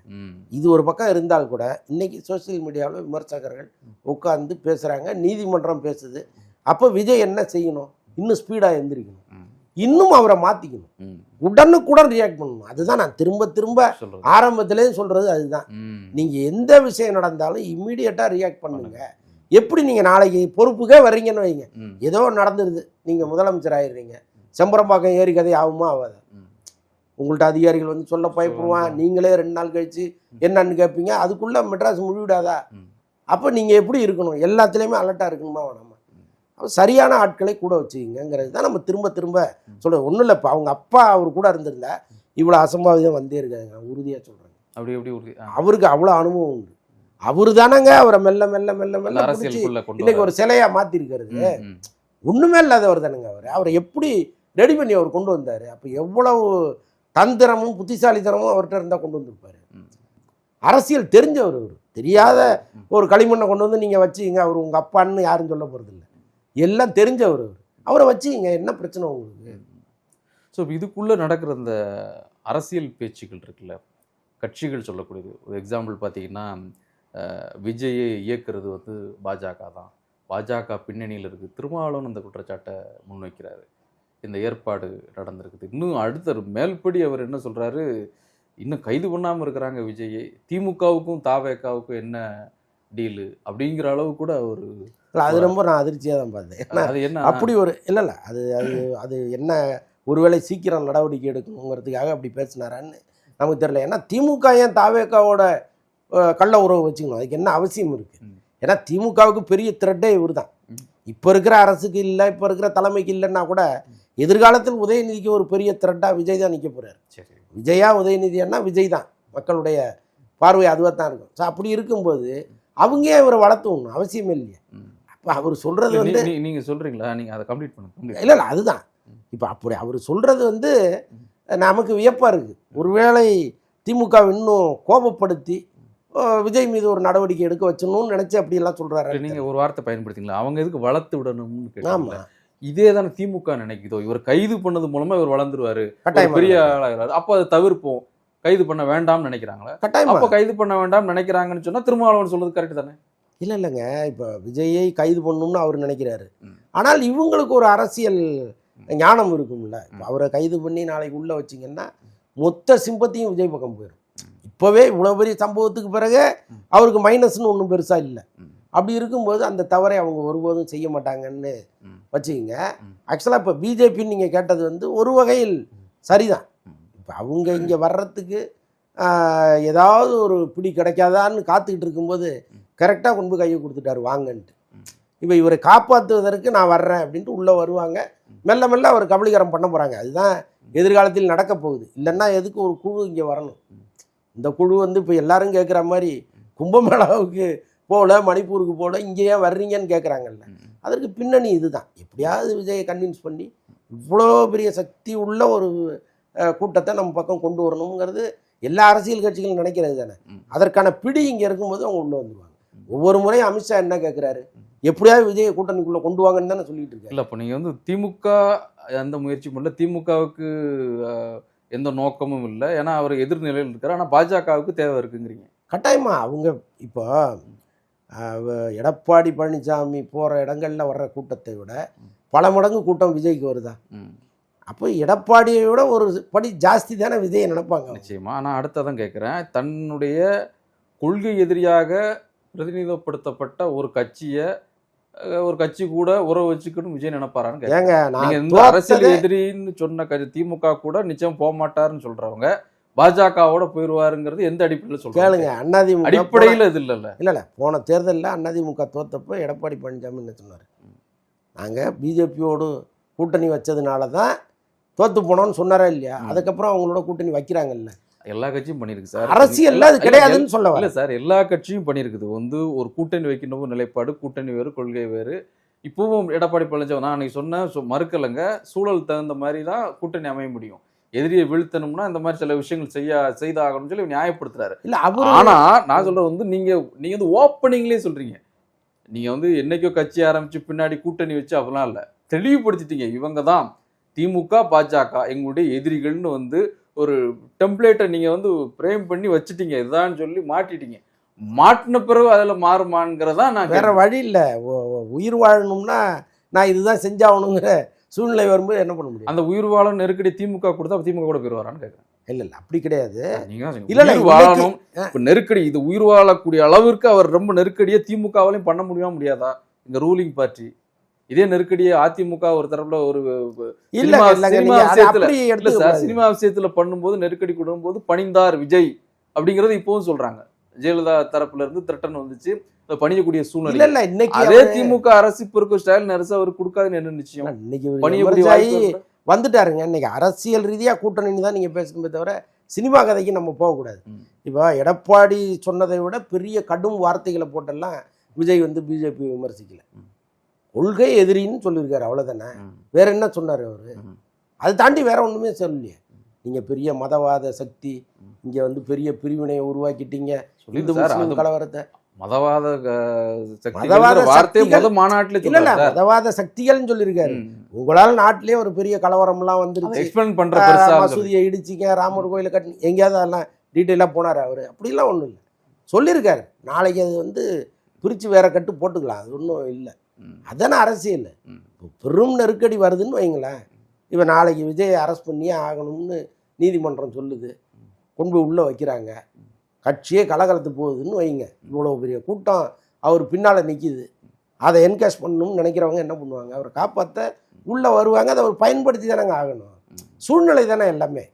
Speaker 1: இது ஒரு பக்கம் இருந்தால் கூட இன்னைக்கு சோஷியல் மீடியாவில் விமர்சகர்கள் உட்கார்ந்து பேசுகிறாங்க நீதிமன்றம் பேசுது. அப்போ விஜய் என்ன செய்யணும்? இன்னும் ஸ்பீடாக எந்திரிக்கணும்.
Speaker 2: ம்.
Speaker 1: இன்னும் அவரை மாற்றிக்கணும். உடனுக்குடன் ரியாக்ட் பண்ணணும். அதுதான் நான் திரும்ப திரும்ப
Speaker 2: சொல்றது.
Speaker 1: ஆரம்பத்திலே சொல்கிறது அதுதான். நீங்கள் எந்த விஷயம் நடந்தாலும் இம்மீடியட்டாக ரியாக்ட் பண்ணுங்க. எப்படி நீங்கள் நாளைக்கு பொறுப்புக்கே வர்றீங்கன்னு வைங்க. ஏதோ நடந்துருது. நீங்கள் முதலமைச்சர் ஆயிடுறீங்க செம்பரம்பாக்கம் ஏரி கதை ஆகுமா ஆகாது. உங்கள்ட்ட அதிகாரிகள் வந்து சொல்ல பயப்படுவான் நீங்களே ரெண்டு நாள் கழிச்சு என்னன்னு கேட்பீங்க அதுக்குள்ளே மெட்ராஸ் முழுவிடாதா. அப்போ நீங்கள் எப்படி இருக்கணும்? எல்லாத்துலேயுமே அலர்ட்டாக இருக்கணுமா வேணாமா? சரியான ஆட்களை கூட வச்சுக்கிங்கிறது தான் நம்ம திரும்ப திரும்ப சொல்கிறோம் ஒன்றும் இல்லை இப்போ அவங்க அப்பா அவர் கூட இருந்திருந்தா இவ்வளோ அசம்பாவிதம் வந்தே இருக்காங்க உறுதியாக சொல்கிறேன்
Speaker 2: அப்படி எப்படி உறுதி.
Speaker 1: அவருக்கு அவ்வளோ அனுபவம் உண்டு. அவர் தானங்க அவரை மெல்ல மெல்ல மெல்ல மெல்ல
Speaker 2: கொண்டு
Speaker 1: இன்னைக்கு ஒரு சிலையா மாத்திருக்கிறது. ஒண்ணுமே இல்லாதவர் தானுங்க அவர். அவரை எப்படி ரெடி பண்ணி அவர் கொண்டு வந்தாரு? அப்ப எவ்வளவு தந்திரமும் புத்திசாலித்தனமும் அவர்கிட்ட இருந்தா கொண்டு வந்திருப்பாரு. அரசியல் தெரிஞ்சவர் அவர். தெரியாத ஒரு களிமண்ணை கொண்டு வந்து நீங்க வச்சுக்கிங்க அவர் உங்க அப்பான்னு யாரும் சொல்ல போறது இல்ல எல்லாம் தெரிஞ்சவர் அவர் அவரை வச்சுக்கிங்க என்ன பிரச்சனை உங்களுக்கு?
Speaker 2: ஸோ இதுக்குள்ளே நடக்கிற இந்த அரசியல் பேச்சுக்கள் இருக்குல்ல கட்சிகள் சொல்லக்கூடியது. ஒரு எக்ஸாம்பிள் பார்த்தீங்கன்னா விஜயை இயக்குறது வந்து பாஜக தான். பாஜக பின்னணியில் இருக்குது திருமாவளவன் அந்த குற்றச்சாட்டை முன்வைக்கிறாரு. இந்த ஏற்பாடு நடந்திருக்குது. இன்னும் அடுத்த மேல்படி அவர் என்ன சொல்கிறாரு இன்னும் கைது பண்ணாமல் இருக்கிறாங்க விஜயை திமுகவுக்கும் தாவேக்காவுக்கும் என்ன டீலு அப்படிங்கிற அளவு கூட அவர்
Speaker 1: இல்ல, அது ரொம்ப நான் அதிர்ச்சியாக தான் பார்த்தேன்.
Speaker 2: என்ன?
Speaker 1: அப்படி ஒரு இல்லை இல்லை அது அது அது என்ன ஒருவேளை சீக்கிரம் நடவடிக்கை எடுக்கணுங்கிறதுக்காக அப்படி பேசினாரான்னு நமக்கு தெரியல. ஏன்னா திமுக ஏன் தாவேக்காவோட கள்ள உறவு வச்சுக்கணும்? அதுக்கு என்ன அவசியம் இருக்கு?
Speaker 2: ம்.
Speaker 1: ஏன்னா திமுகவுக்கு பெரிய த்ரெட்டே இவர் தான். இப்போ இருக்கிற அரசுக்கு இல்லை இப்போ இருக்கிற தலைமைக்கு இல்லைன்னா கூட எதிர்காலத்தில் உதயநிதிக்கு ஒரு பெரிய த்ரெட்டாக விஜய் தான் நிற்க
Speaker 2: சரி.
Speaker 1: விஜயா உதயநிதினா விஜய் தான். மக்களுடைய பார்வை அதுவாக தான் இருக்கும். ஸோ அப்படி இருக்கும்போது அவங்க இவரை வளர்த்துணும் அவசியமே இல்லையா. அவர் சொல்றது
Speaker 2: இல்ல,
Speaker 1: வந்து
Speaker 2: நீ- நீ- நீங்க சொல்றீங்களா? நீங்க அதை கம்ப்ளீட் பண்ணுங்க
Speaker 1: இல்லை இல்லை அதுதான். இப்போ அப்படி அவர் சொல்கிறது வந்து நமக்கு வியப்பாக இருக்குது ஒருவேளை திமுக இன்னும் கோபப்படுத்தி விஜய் மீது ஒரு நடவடிக்கை எடுக்க வச்சணும்னு நினச்சி அப்படியெல்லாம் சொல்கிறாரு
Speaker 2: நீங்க ஒரு வார்த்தை பயன்படுத்திங்களா? அவங்க எதுக்கு வளர்த்து விடணும்னு
Speaker 1: ஆமாம்
Speaker 2: இதே தானே திமுக நினைக்குதோ? இவர் கைது பண்ணது மூலமா இவர் வளர்ந்துருவாரு.
Speaker 1: கட்டாயமா
Speaker 2: பெரிய ஆளாகிறாரு அப்போ அதை தவிர்ப்போம். கைது பண்ண வேண்டாம்னு நினைக்கிறாங்களா?
Speaker 1: கட்டாயமா.
Speaker 2: அப்போ கைது பண்ண வேண்டாம் நினைக்கிறாங்கன்னு சொன்னா திருமாவளவன் சொல்றது கரெக்ட் தானே?
Speaker 1: இல்லை இல்லைங்க. இப்போ விஜயை கைது பண்ணணும்னு அவர் நினைக்கிறாரு. ஆனால் இவங்களுக்கு ஒரு அரசியல் ஞானம் இருக்கும்ல. அவரை கைது பண்ணி நாளைக்கு உள்ளே வச்சிங்கன்னா மொத்த சிம்பத்தியும் விஜய் பக்கம் போயிடும் இப்போவே இவ்வளோ பெரிய சம்பவத்துக்கு பிறகு அவருக்கு மைனஸ்னு ஒன்றும் பெருசாக இல்லை. அப்படி இருக்கும்போது அந்த தவறை அவங்க ஒருபோதும் செய்ய மாட்டாங்கன்னு. வச்சுக்கிங்க. ஆக்சுவலாக இப்போ பிஜேபின்னு நீங்கள் கேட்டது வந்து ஒரு வகையில் சரிதான். இப்போ அவங்க இங்கே வர்றதுக்கு ஏதாவது ஒரு பிடி கிடைக்காதான்னு காத்துக்கிட்டு இருக்கும்போது கரெக்டாக கொண்டு கையை கொடுத்துட்டாரு வாங்கன்ட்டு. இப்போ இவரை காப்பாற்றுவதற்கு நான் வர்றேன் அப்படின்ட்டு உள்ளே வருவாங்க. மெல்ல மெல்ல அவர் கபலீகரம் பண்ண போகிறாங்க அதுதான் எதிர்காலத்தில் நடக்க போகுது. இல்லைன்னா எதுக்கு ஒரு குழு இங்கே வரணும்? இந்த குழு வந்து இப்போ எல்லாரும் கேட்குற மாதிரி கும்பமேளாவுக்கு போகல மணிப்பூருக்கு போகல இங்கே ஏன் வர்றீங்கன்னு கேட்குறாங்கல்ல. அதற்கு பின்னணி இதுதான். எப்படியாவது விஜயை கன்வின்ஸ் பண்ணி இவ்வளோ பெரிய சக்தி உள்ள ஒரு கூட்டத்தை நம்ம பக்கம் கொண்டு வரணுங்கிறது எல்லா அரசியல் கட்சிகளும் நினைக்கிறது தானே. அதற்கான பிடி இங்கே இருக்கும்போது அவங்க உள்ள வந்துருவாங்க. ஒவ்வொரு முறையும் அமித்ஷா என்ன கேட்குறாரு எப்படியாவது விஜயை கூட்டணிக்குள்ளே கொண்டு வாங்கன்னு தானே சொல்லிட்டு இருக்காரு.
Speaker 2: இல்ல அப்போ நீங்க வந்து திமுக அந்த முயற்சி பண்ணல திமுகவுக்கு எந்த நோக்கமும் இல்லை. ஏன்னா அவர் எதிர்நிலையில் இருக்காரு. ஆனா பாஜகவுக்கு தேவை இருக்குங்கிறீங்க.
Speaker 1: கட்டாயமா அவங்க இப்போ எடப்பாடி பழனிசாமி போகிற இடங்கள்ல வர்ற கூட்டத்தை விட பல மடங்கு கூட்டம் விஜய்க்கு வருதா. அப்போ எடப்பாடியை விட ஒரு படி ஜாஸ்தி தானே விஜயை நினைப்பாங்க அவங்க.
Speaker 2: நிச்சயமா. ஆனா அடுத்ததான் கேட்குறேன் தன்னுடைய கொள்கை எதிரியாக பிரதிநிதித்துவப்படுத்தப்பட்ட ஒரு கட்சியை ஒரு கட்சி கூட உறவு வச்சுக்கணும் விஜய் நினைப்பாரான்னு.
Speaker 1: ஏங்க
Speaker 2: நீங்க இந்த அரசியல் எதிரின்னு சொன்ன கட்சி திமுக கூட நிச்சயம் போக மாட்டாருன்னு சொல்றவங்க பாஜகவோட போயிருவாருங்கிறது எந்த அடிப்படையில் சொல்றாங்க?
Speaker 1: கேளுங்க அண்ணாதிமுக
Speaker 2: அடிப்படையில் இது இல்லைல்ல.
Speaker 1: இல்லை இல்லை போன தேர்தலில் அண்ணாதிமுக தோத்தப்போ எடப்பாடி பழனிசாமி என்ன சொன்னார்? நாங்கள் பிஜேபியோடு கூட்டணி வச்சதுனால தான் தோத்து போனோம்னு சொன்னாரா இல்லையா? அதுக்கப்புறம் அவங்களோட கூட்டணி வைக்கிறாங்கல்ல.
Speaker 2: எல்லா கட்சியும் பண்ணியிருக்கு சார்.
Speaker 1: அது
Speaker 2: இல்ல,
Speaker 1: கிடையாதுன்னு சொல்ல
Speaker 2: இல்ல சார் எல்லா கட்சியும் பண்ணியிருக்குது. வந்து ஒரு கூட்டணி வைக்கணும் நிலைப்பாடு கூட்டணி வேறு கொள்கை வேறு. இப்பவும் எடப்பாடி பழனிசாமி நான் அன்னைக்கு சொன்னேன் மறுக்கலைங்க சூழல் தகுந்த மாதிரி தான் கூட்டணி அமைய முடியும். எதிரியை வீழ்த்தணும்னா இந்த மாதிரி சில விஷயங்கள் செய்ய செய்தாகணும்னு சொல்லி நியாயப்படுத்துறாரு.
Speaker 1: இல்ல அவரு
Speaker 2: ஆனா நான் சொல்றது வந்து நீங்க நீங்க வந்து ஓப்பனிங்லயே சொல்றீங்க. நீங்க வந்து என்னைக்கோ கட்சி ஆரம்பிச்சு பின்னாடி கூட்டணி வச்சு அப்படிலாம் இல்ல. தெளிவுபடுத்திட்டீங்க. இவங்க தான் திமுக பாஜக எங்களுடைய எதிரிகள்னு வந்து ஒரு டெம்ப்ளேட்டை நீங்க வந்து பிரேம் பண்ணி வச்சுட்டீங்க. இதுதான் சொல்லி மாட்டிட்டீங்க. மாட்டின பிறகு அதுல மாறுமாங்கிறதா நான்
Speaker 1: வேற வழி இல்ல. உயிர் வாழணும்னா நான் இதுதான் செஞ்சாகணுங்கிற சூழ்நிலை வரும்போது என்ன பண்ண முடியும்?
Speaker 2: அந்த உயிர் வாழும் நெருக்கடி திமுக கொடுத்தா திமுக கூட போயிருவாரான்னு கேட்கறேன்
Speaker 1: இல்ல இல்ல அப்படி கிடையாது. இல்ல,
Speaker 2: உயிர் வாழணும். இப்ப நெருக்கடி இது உயிர் வாழக்கூடிய அளவிற்கு அவர் ரொம்ப நெருக்கடியை திமுகவாலையும் பண்ண முடியுமா முடியாதா? இந்த ரூலிங் பார்ட்டி இதே நெருக்கடியை அதிமுக ஒரு தரப்புல ஒரு
Speaker 1: இல்ல
Speaker 2: சினிமா- சினிமா விஷயத்துல- பண்ணும்போது நெருக்கடி கொடுக்கும்போது பணிந்தார் விஜய் அப்படிங்கறது இப்பவும் சொல்றாங்க. ஜெயலலிதா தரப்புல இருந்து திரட்டன் வந்துச்சு. பணியக்கூடிய சூழ்நிலை.
Speaker 1: இல்ல இன்னைக்கு
Speaker 2: அதே திமுக அரசு இப்ப இருக்க ஸ்டாலின் அரசு அவர் கொடுக்காதுன்னு என்ன நிச்சயம்?
Speaker 1: இன்னைக்கு? வந்துட்டாருங்க. இன்னைக்கு அரசியல் ரீதியா கூட்டணி தான் நீங்க பேசணுமே தவிர சினிமா கதைக்கு நம்ம போகக்கூடாது. இப்போ எடப்பாடி சொன்னதை விட பெரிய கடும் வார்த்தைகளை போட்டெல்லாம் விஜய் வந்து பிஜேபி விமர்சிக்கல. கொள்கை எதிரின்னு சொல்லியிருக்காரு அவ்வளவுதானே?
Speaker 2: ம்.
Speaker 1: வேற என்ன சொன்னாரு அவரு. அதை தாண்டி வேற ஒண்ணுமே சொல்லலையே. நீங்க பெரிய மதவாத சக்தி. இங்க வந்து பெரிய பிரிவினையை உருவாக்கிட்டீங்க. இந்து முஸ்லிம் கலவரத்தை.
Speaker 2: மதவாத
Speaker 1: மதவாத
Speaker 2: முத மாநாட்டுல
Speaker 1: இல்ல
Speaker 2: சார்.
Speaker 1: மதவாத சக்திகள்னு சொல்லியிருக்காரு. உங்களால நாட்டிலேயே ஒரு பெரிய கலவரம்லாம் வந்துருச்சு.
Speaker 2: எக்ஸ்பிளைன் பண்ற.
Speaker 1: மசூதியை இடிச்சிங்க ராமர் கோயிலை கட்டி எங்கேயாவது அதெல்லாம் டீட்டெயிலாக போனார் அவர். அப்படிலாம் ஒன்றும் இல்லை. சொல்லியிருக்காரு. நாளைக்கு அது வந்து பிரித்து வேற கட்டு போட்டுக்கலாம். அது ஒன்றும் இல்லை. அதானே அரசியல். இப்போ பெரும் நெருக்கடி வருதுன்னு வைங்களேன். இப்போ நாளைக்கு விஜய் அரெஸ்ட் பண்ணியே ஆகணும்னு நீதிமன்றம் சொல்லுது. கொண்டு உள்ளே வைக்கிறாங்க. கட்சியே கலகலத்து போகுதுன்னு வைங்க. இவ்வளோ பெரிய கூட்டம் அவர் பின்னால் நிற்கிது அதை என்கேஷ் பண்ணணும்னு நினைக்கிறவங்க என்ன பண்ணுவாங்க? அவரை காப்பாற்ற உள்ளே வருவாங்க. அதை அவர் பயன்படுத்தி தானேங்க ஆகணும். சூழ்நிலை தானே எல்லாமே.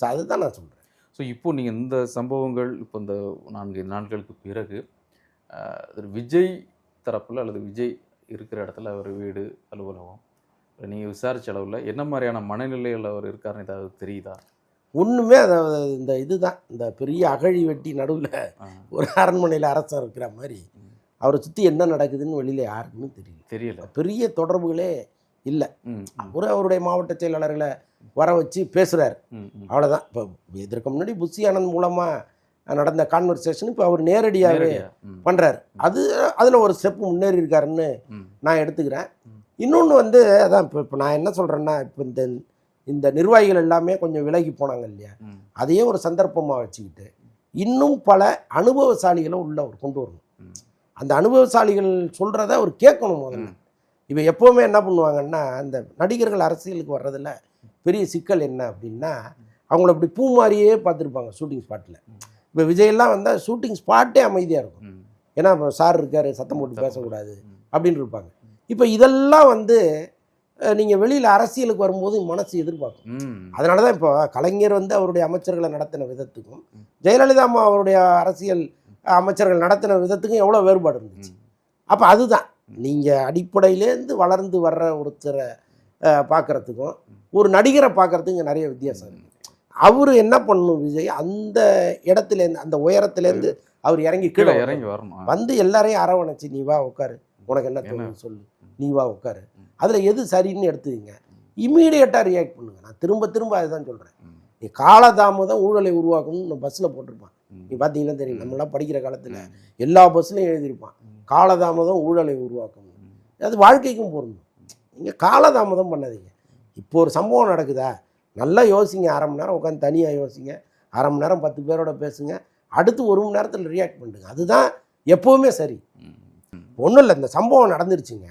Speaker 1: ஸோ அதுதான் நான் சொல்கிறேன்
Speaker 2: ஸோ இப்போ நீங்கள் இந்த சம்பவங்கள் இப்போ இந்த நான்கு நாட்களுக்கு பிறகு விஜய் தரப்பில் அல்லது விஜய் இருக்கிற இடத்துல அவர் வீடு அலுவலகம். நீங்கள் விசாரிச்ச அளவில் என்ன மாதிரியான மனநிலையில் அவர் இருக்காருன்னு ஏதாவது தெரியுதா?
Speaker 1: ஒன்றுமே அதை இந்த இதுதான். இந்த பெரிய அகழி வெட்டி நடுவில் ஒரு அரண்மனையில் அரசர் இருக்கிற மாதிரி. அவரை சுற்றி என்ன நடக்குதுன்னு வெளியில் யாருக்குமே தெரியல.
Speaker 2: தெரியல.
Speaker 1: பெரிய தொடர்புகளே இல்லை. அவரு அவருடைய மாவட்ட செயலாளர்களை வர வச்சு பேசுகிறார். அவ்வளோதான் இப்போ இதற்கு முன்னாடி புஷி ஆனந்த் மூலமாக நடந்த கான்வர்சேஷன் இப்போ அவர் நேரடியாகவே பண்ணுறாரு அது அதில் ஒரு ஸ்டெப் முன்னேறி இருக்காருன்னு நான் எடுத்துக்கிறேன். இன்னொன்று வந்து அதான் இப்போ இப்போ நான் என்ன சொல்கிறேன்னா இப்போ இந்த இந்த நிர்வாகிகள் எல்லாமே கொஞ்சம் விலகி போனாங்க இல்லையா? அதையே ஒரு சந்தர்ப்பமாக வச்சுக்கிட்டு இன்னும் பல அனுபவசாலிகளை உள்ள அவர் கொண்டு வரணும். அந்த அனுபவசாலிகள் சொல்கிறத அவர் கேட்கணும் முதல்ல. இப்போ எப்போவுமே என்ன பண்ணுவாங்கன்னா அந்த நடிகர்கள் அரசியலுக்கு வர்றதுல பெரிய சிக்கல் என்ன அப்படின்னா அவங்கள இப்படி பூ மாதிரியே பார்த்துருப்பாங்க ஷூட்டிங் ஸ்பாட்டில் இப்போ விஜயெல்லாம் வந்தால் ஷூட்டிங் ஸ்பாட்டே அமைதியாக இருக்கும். ஏன்னா இப்போ சார் இருக்காரு சத்தம் போட்டு பேசக்கூடாது. அப்படின்னு இருப்பாங்க. இப்போ இதெல்லாம் வந்து நீங்கள் வெளியில் அரசியலுக்கு வரும்போது மனசு எதிர்பார்க்கும். அதனால தான் இப்போ கலைஞர் வந்து அவருடைய அமைச்சர்களை நடத்தின விதத்துக்கும். ஜெயலலிதா அம்மா அவருடைய அரசியல் அமைச்சர்கள் நடத்தின விதத்துக்கும் எவ்வளோ வேறுபாடு இருந்துச்சு. அப்போ அதுதான். நீங்கள் அடிப்படையிலேருந்து வளர்ந்து வர்ற ஒருத்தரை பார்க்குறதுக்கும் ஒரு நடிகரை பார்க்குறதுக்கும் இங்கே நிறைய வித்தியாசம் இருக்கு. அவர் என்ன பண்ணணும் விஜய்? அந்த இடத்துலேருந்து அந்த உயரத்துலேருந்து அவர் இறங்கி
Speaker 2: கீழே இறங்கி வரணும்.
Speaker 1: வந்து எல்லாரையும் அரவணைச்சு நீ வா உட்காரு. உனக்கு என்ன? தோணுது சொல்லு. நீ வா உட்காரு. அதில் எது சரின்னு எடுத்துக்கங்க. இம்மீடியட்டாக ரியாக்ட் பண்ணுங்க. நான் திரும்ப திரும்ப அதுதான் சொல்கிறேன் நீ காலதாமதம் ஊழலை உருவாக்கணும்னு பஸ்ஸில் போட்டிருப்பான். நீ பார்த்தீங்கன்னா தெரியும். நம்மளாம் படிக்கிற காலத்தில் எல்லா பஸ்லையும் எழுதியிருப்பான். காலதாமதம் ஊழலை உருவாக்கணும். அது வாழ்க்கைக்கும் பொருந்தும். நீங்கள் காலதாமதம் பண்ணாதீங்க. இப்போ ஒரு சம்பவம் நடக்குதா? நல்லா யோசிங்க அரை மணி நேரம் உட்காந்து தனியாக யோசிங்க. அரை மணி நேரம் பத்து பேரோட பேசுங்க. அடுத்து ஒரு மணி நேரத்தில் ரியாக்ட் பண்ணுங்க. அதுதான் எப்போவுமே சரி. ஒன்றும் இல்லை இந்த சம்பவம் நடந்துருச்சுங்க.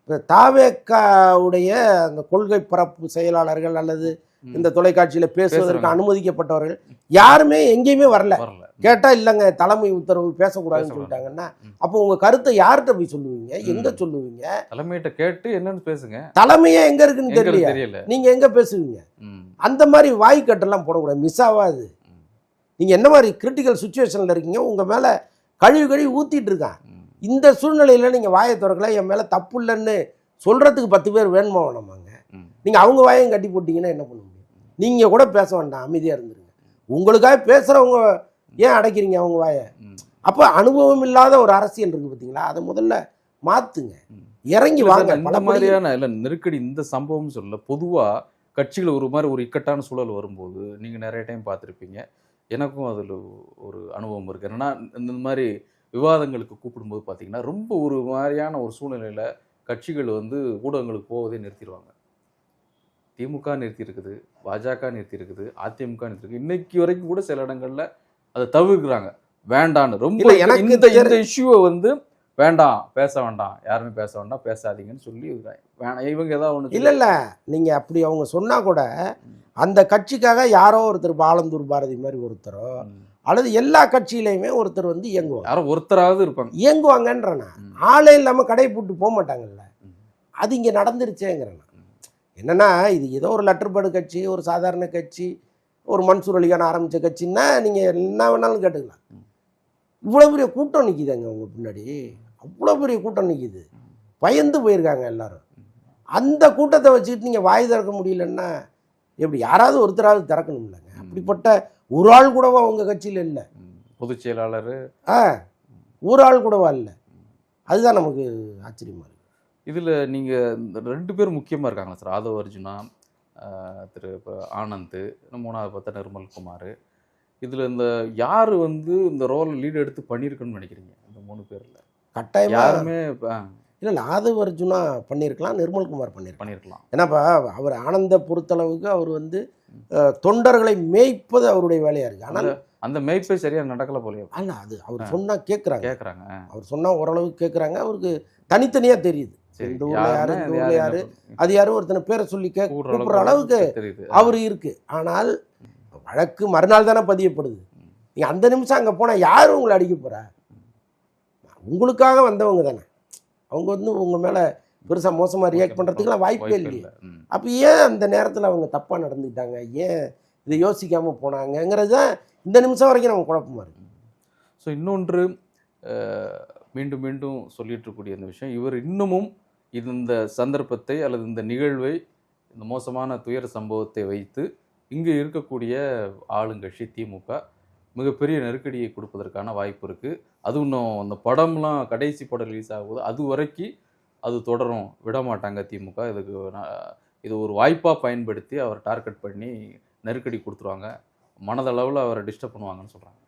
Speaker 1: இப்போ தாவேக்காவுடைய அந்த கொள்கை பரப்பு செயலாளர்கள் அல்லது. இந்த தொலைக்காட்சியில் பேசுவதற்கு. அனுமதிக்கப்பட்டவர்கள் யாருமே எங்கேயுமே வரல. கேட்டால் இல்லைங்க தலைமை உத்தரவு பேசக்கூடாதுன்னு
Speaker 2: பேசக்கூடாது.
Speaker 1: சொல்லிட்டாங்கன்னா. அப்போ உங்கள் கருத்தை யார்கிட்ட போய் சொல்லுவீங்க? எங்கே. சொல்லுவீங்க?
Speaker 2: தலைமையிட்ட கேட்டு என்னன்னு பேசுங்க.
Speaker 1: தலைமையே எங்கே இருக்குன்னு தெரியல. நீங்கள் எங்கே பேசுவீங்க? அந்த மாதிரி வாய்க்கட்டெல்லாம் போடக்கூடாது. மிஸ் ஆகாது நீங்கள் என்ன மாதிரி கிரிட்டிக்கல் சுச்சுவேஷனில் இருக்கீங்க? உங்கள் மேலே கழுவி கழுவி ஊற்றிட்டு இருக்கான். இந்த சூழ்நிலையில் நீங்கள் வாயை திறக்கல என் மேலே தப்பு இல்லைன்னு சொல்கிறதுக்கு பத்து பேர் வேணுமா வேணாமாங்க. நீங்கள் அவங்க வாயையும் கட்டி போட்டீங்கன்னா என்ன பண்ண முடியும் நீங்கள் கூட பேச வேண்டாம் அமைதியாக இருந்துருங்க. உங்களுக்காக பேசுகிறவங்க ஏன் அடைக்கிறீங்க அவங்க வாயை. அப்போ அனுபவம் இல்லாத ஒரு அரசியல் இருக்குது பார்த்தீங்களா அதை முதல்ல மாற்றுங்க. இறங்கி வாங்க
Speaker 2: இந்த மாதிரியான இல்ல நெருக்கடி இந்த சம்பவம் சொல்ல பொதுவா கட்சிகள் ஒரு மாதிரி ஒரு இக்கட்டான சூழல் வரும்போது நீங்க நிறைய டைம் பார்த்துருப்பீங்க. எனக்கும் அதில் ஒரு அனுபவம் இருக்கு. என்னன்னா இந்த மாதிரி விவாதங்களுக்கு கூப்பிடும்போது பார்த்தீங்கன்னா ரொம்ப ஒரு மாதிரியான ஒரு சூழ்நிலையில கட்சிகள் வந்து ஊடகங்களுக்கு போவதே நிறுத்திடுவாங்க. திமுக நிறுத்தி இருக்குது பாஜக நிறுத்தி இருக்குது அதிமுக நிறுத்தி இருக்கு இன்னைக்கு வரைக்கும் கூட சில இடங்கள்ல அதை தவிர்க்கிறாங்க வேண்டான்னு ரொம்ப
Speaker 1: எனக்கு
Speaker 2: இந்த இஷ்யூவை வந்து வேண்டாம் பேச வேண்டாம் யாருமே பேச வேண்டாம் பேசாதீங்கன்னு சொல்லி வேணாம் இவங்க ஏதாவது ஒன்று
Speaker 1: இல்லை இல்லை நீங்கள் அப்படி அவங்க சொன்னால் கூட அந்த கட்சிக்காக யாரோ ஒருத்தர் பாலந்தூர் பாரதி மாதிரி ஒருத்தரோ அல்லது எல்லா கட்சியிலையுமே ஒருத்தர் வந்து இயங்குவாங்க
Speaker 2: யாரோ ஒருத்தராவது இருப்பாங்க. ம்.
Speaker 1: ஆளே இல்லாமல் கடை போட்டு போக மாட்டாங்கல்ல. அது இங்கே நடந்துருச்சேங்கிறேன் நான். என்னன்னா இது ஏதோ ஒரு லெட்டர் பேடு கட்சி ஒரு சாதாரண கட்சி ஒரு மன்சூர் அலிகான் ஆரம்பித்த கட்சின்னா நீங்கள் என்ன வேணாலும் கேட்டுக்கலாம். இவ்வளோ பெரிய கூட்டம் நிற்கிதாங்க உங்க பின்னாடி. அவ்வளோ பெரிய கூட்டம் நிற்கிது பயந்து போயிருக்காங்க எல்லாரும். அந்த கூட்டத்தை வச்சுக்கிட்டு நீங்கள் வாய் திறக்க முடியலன்னா எப்படி யாராவது ஒருத்தராவது திறக்கணும்லங்க.
Speaker 2: ம்.
Speaker 1: அப்படிப்பட்ட ஒரு ஆள் கூடவா உங்கள் கட்சியில் இல்லை.
Speaker 2: பொதுச் செயலாளர்?
Speaker 1: ஆ ஒரு ஆள் கூடவா இல்லை. அதுதான் நமக்கு ஆச்சரியமா இருக்கு.
Speaker 2: இதுல நீங்க இந்த ரெண்டு பேரும் முக்கியமா இருக்காங்களா சார்? ஆதவ அர்ஜுனா திரு இப்போ ஆனந்த் மூணாவது பார்த்தா நிர்மல் குமார். இதுல இந்த யாரு வந்து இந்த ரோல் லீட் எடுத்து பண்ணியிருக்குன்னு நினைக்கிறீங்க? இந்த மூணு பேர்ல.
Speaker 1: கட்டாயமா
Speaker 2: யாருமே
Speaker 1: இல்லை ஆதவ் அர்ஜுனா பண்ணியிருக்கலாம் நிர்மல்குமார் பண்ணியிருக்கலாம்
Speaker 2: பண்ணியிருக்கலாம்
Speaker 1: ஏன்னாப்பா அவர் ஆனந்த பொறுத்தளவுக்கு அவர் வந்து தொண்டர்களை மேய்ப்பது அவருடைய வேலையா இருக்கு. ஆனால்
Speaker 2: அந்த மேய்ப்பே சரியா நடக்கல போலயே.
Speaker 1: அல்ல அது அவர்
Speaker 2: ஆ.
Speaker 1: சொன்னா கேட்குறாங்க
Speaker 2: கேக்குறாங்க. ஆ,
Speaker 1: அவர் சொன்னா ஓரளவுக்கு கேட்குறாங்க அவருக்கு தனித்தனியா தெரியுது. இந்த ஊர்ல யாரு இந்த
Speaker 2: யாரு
Speaker 1: ஊர்ல யாரு அது யாரும் ஒருத்தனை பேரை சொல்லி கூப்பிடுற அளவுக்கு அவர் இருக்கு. ஆனால் வழக்கு மறுநாள் தானே பதியப்படுது. நீங்க அந்த நிமிஷம் அங்க போனா யாரும் உங்களை அடிக்க போறா? உங்களுக்காக வந்தவங்க தானே. அவங்க வந்து உங்க மேல பெருசா மோசமா ரியாக்ட் பண்றதுக்குலாம் வாய்ப்பே இல்லையே. அப்போ ஏன் அந்த நேரத்தில் அவங்க தப்பாக நடந்துக்கிட்டாங்க? ஏன் இதை யோசிக்காமல் போனாங்கங்கிறது தான் இந்த நிமிஷம் வரைக்கும் நம்ம குழப்பமா இருக்கு.
Speaker 2: ஸோ இன்னொன்று மீண்டும் மீண்டும் சொல்லிட்டு இருக்கக்கூடிய இந்த விஷயம். இவர் இன்னமும் இது இந்த சந்தர்ப்பத்தை அல்லது இந்த நிகழ்வை இந்த மோசமான துயர சம்பவத்தை வைத்து இங்கே இருக்கக்கூடிய ஆளுங்கட்சி திமுக மிகப்பெரிய நெருக்கடியை கொடுப்பதற்கான வாய்ப்பு இருக்குது அது இன்னும் அந்த படம்லாம் கடைசி படம் ரிலீஸ் ஆகும்போது அது வரைக்கும் அது தொடரும். விடமாட்டாங்க திமுக இதுக்கு நான் இது ஒரு வாய்ப்பாக பயன்படுத்தி அவர் டார்கெட் பண்ணி நெருக்கடி கொடுத்துருவாங்க. மனதளவில் அவரை டிஸ்டர்ப் பண்ணுவாங்கன்னு சொல்கிறாங்க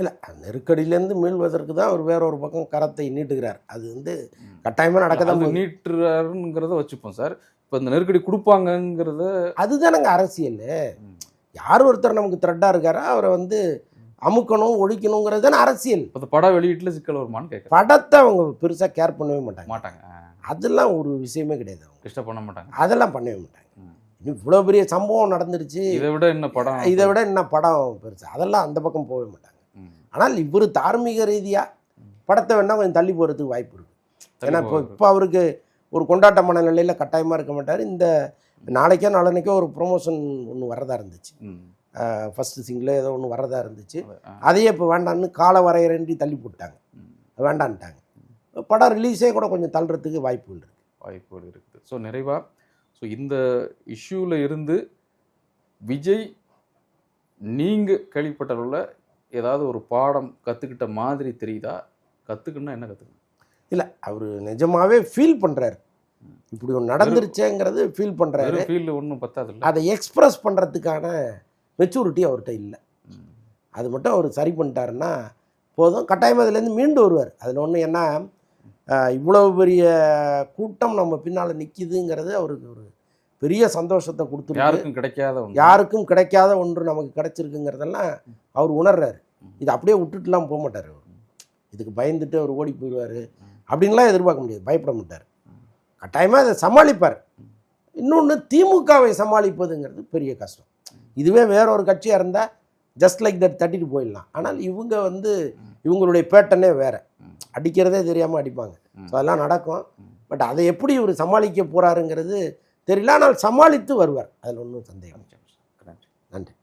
Speaker 1: இல்லை நெருக்கடியிலேருந்து மீள்வதற்கு தான் அவர் வேற ஒரு பக்கம் கரத்தை நீட்டுகிறார். அது வந்து கட்டாயமாக நடக்க தான்.
Speaker 2: நீட்டுறாருங்கிறத வச்சுப்போம் சார். இப்போ இந்த நெருக்கடி கொடுப்பாங்கங்கிறத
Speaker 1: அதுதானங்க அரசியல். யார் ஒருத்தர் நமக்கு த்ரெட்டாக இருக்காரோ அவரை வந்து அமுக்கணும் ஒழிக்கணுங்கிறது தானே அரசியல்.
Speaker 2: இப்போ இந்த பட வெளியீட்டில் சிக்கல் வருமான்னு கேட்க
Speaker 1: படத்தை அவங்க பெருசாக கேர் பண்ணவே மாட்டாங்க.
Speaker 2: மாட்டாங்க.
Speaker 1: அதெல்லாம் ஒரு விஷயமே கிடையாது அவங்க.
Speaker 2: டிஸ்டர்ப் பண்ண மாட்டாங்க.
Speaker 1: அதெல்லாம் பண்ணவே மாட்டாங்க. இவ்வளோ பெரிய சம்பவம் நடந்துருச்சு.
Speaker 2: இதை விட என்ன படம்?
Speaker 1: இதை விட என்ன படம் பெருசு? அதெல்லாம் அந்த பக்கம் போகவே மாட்டாங்க. ஆனால் இவர் தார்மீக ரீதியாக படத்தை வேணால் கொஞ்சம் தள்ளி போகிறதுக்கு வாய்ப்பு இருக்குது ஏன்னா இப்போ இப்போ அவருக்கு ஒரு கொண்டாட்ட மனநிலையில் கட்டாயமாக இருக்க மாட்டார். இந்த நாளைக்கோ நாளன்னைக்கோ ஒரு ப்ரொமோஷன் ஒன்று வரதா இருந்துச்சு. ஃபஸ்ட்டு சிங்கிள் ஏதோ ஒன்று வரதா இருந்துச்சு. அதையே இப்போ வேண்டான்னு கால வரையறைன்றி தள்ளி போட்டாங்க. வேண்டான்ட்டாங்க. படம் ரிலீஸே கூட கொஞ்சம் தள்ளுறதுக்கு வாய்ப்புகள் இருக்குது
Speaker 2: வாய்ப்புகள் இருக்குது. ஸோ நிறைவா ஸோ இந்த இஷ்யூவில் இருந்து விஜய் நீங்கள் கேள்விப்பட்டவங்கள ஏதாவது ஒரு பாடம் கற்றுக்கிட்ட மாதிரி தெரியுதா? கற்றுக்குன்னா என்ன கற்றுக்கணும்
Speaker 1: இல்லை அவர் நிஜமாவே ஃபீல் பண்ணுறாரு இப்படி ஒன்று நடந்துருச்சேங்கிறது ஃபீல் பண்ணுறாரு
Speaker 2: ஃபீல்டு ஒன்றும் பத்தாது
Speaker 1: அதை எக்ஸ்பிரஸ் பண்ணுறதுக்கான மெச்சூரிட்டி அவர்கிட்ட இல்லை. அது மட்டும் அவர் சரி பண்ணிட்டாருன்னா போதும். கட்டாயமாக அதுலேருந்து மீண்டு வருவார். அதில் ஒன்று என்ன ஆஹ், இவ்வளவு பெரிய கூட்டம் நம்ம பின்னால் நிற்கிதுங்கிறது அவருக்கு ஒரு பெரிய சந்தோஷத்தை கொடுத்துருக்கு.
Speaker 2: யாருக்கும் கிடைக்காத ஒன்று.
Speaker 1: யாருக்கும் கிடைக்காத ஒன்று நமக்கு கிடைச்சிருக்குங்கிறதெல்லாம் அவர் உணர்றாரு. இது அப்படியே விட்டுட்டுலாம் போக மாட்டார் அவர். இதுக்கு பயந்துட்டு அவர் ஓடி போயிடுவார். அப்படின்லாம் எதிர்பார்க்க முடியாது. பயப்பட மாட்டார். கட்டாயமாக அதை சமாளிப்பார். இன்னொன்று திமுகவை சமாளிப்பதுங்கிறது பெரிய கஷ்டம். இதுவே வேற ஒரு கட்சியாக இருந்தால் ஜஸ்ட் லைக் தட் தட்டிட்டு போயிடலாம். ஆனால் இவங்க வந்து இவங்களுடைய பேட்டனே வேற. அடிக்கிறதே தெரியாமல் அடிப்பாங்க. ஸோ அதெல்லாம் நடக்கும். பட் அதை எப்படி இவர் சமாளிக்க போகிறாருங்கிறது தெரியல ஆனால் சமாளித்து வருவார். அதில் ஒன்றும் சந்தேகம்
Speaker 2: நன்றி.
Speaker 1: நன்றி.